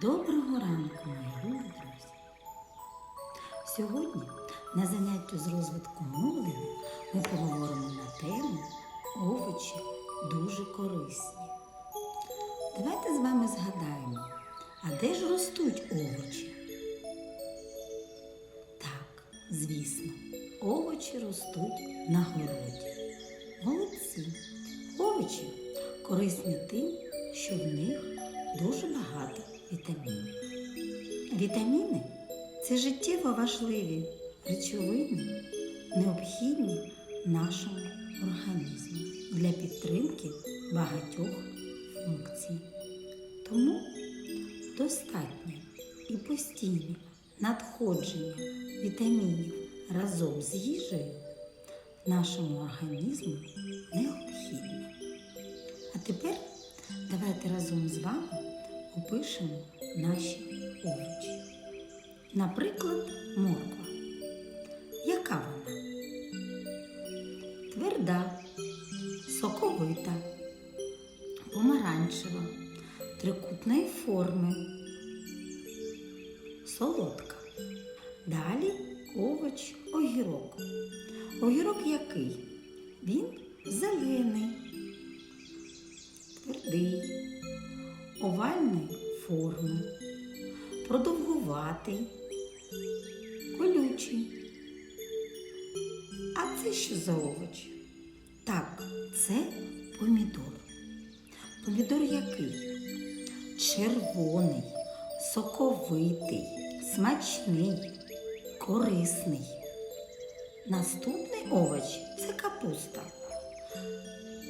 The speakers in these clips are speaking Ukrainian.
Доброго ранку, мої любі друзі! Сьогодні на занятті з розвитку мовлення ми поговоримо на тему овочі дуже корисні. Давайте з вами згадаємо, а де ж ростуть овочі? Так, звісно, овочі ростуть на городі. Молодці! Овочі корисні тим, що в них дуже багато вітамінів. Вітаміни це життєво важливі речовини, необхідні нашому організму для підтримки багатьох функцій. Тому достатнє і постійне надходження вітамінів разом з їжею нашому організму необхідне. А тепер давайте разом з вами опишемо наші овочі. Наприклад, морква. Яка вона? Тверда, соковита, помаранчева, трикутної форми, солодка. Далі овоч огірок. Огірок який? Він зелений, форми, продовгуватий, колючий. А це що за овоч? Так, це помідор. Помідор який? Червоний, соковитий, смачний, корисний. Наступний овоч це капуста.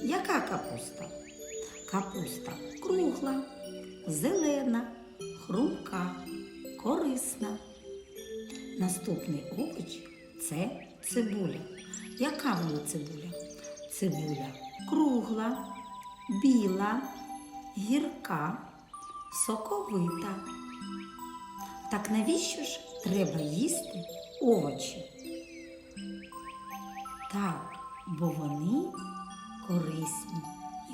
Яка капуста? Капуста кругла, зелена, хрумка, корисна. Наступний овоч це цибуля. Яка вона цибуля? Цибуля кругла, біла, гірка, соковита. Так навіщо ж треба їсти овочі? Так, бо вони корисні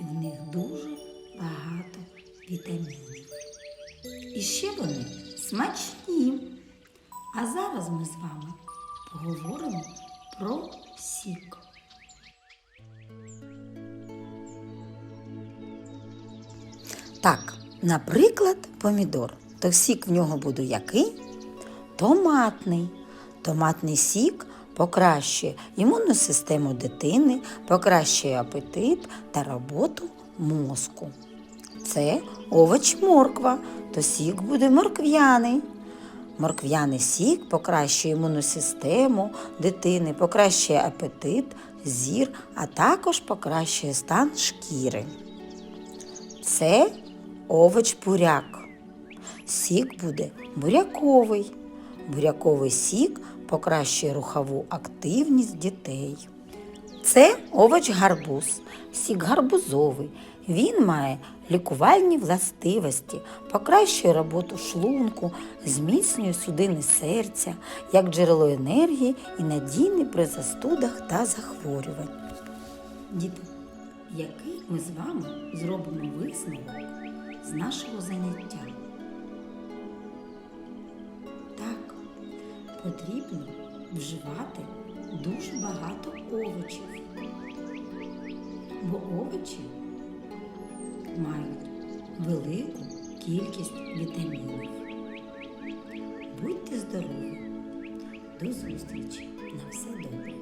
і в них дуже багато вітамінів. І ще вони смачні. А зараз ми з вами поговоримо про сік. Так, наприклад, помідор. То сік в нього буде який? Томатний. Томатний сік покращує імунну систему дитини, покращує апетит та роботу мозку. Це овоч морква, то сік буде моркв'яний. Моркв'яний сік покращує імунну систему дитини, покращує апетит, зір, а також покращує стан шкіри. Це овоч буряк. Сік буде буряковий. Буряковий сік покращує рухову активність дітей. Це овоч гарбуз, сік гарбузовий. Він має лікувальні властивості, покращує роботу шлунку, зміцнює судини серця як джерело енергії і надійний при застудах та захворювань. Діти, який ми з вами зробимо висновок з нашого заняття? Так, потрібно вживати дуже багато овочів, бо овочі мають велику кількість вітамінів. Будьте здорові! До зустрічі! На все добре!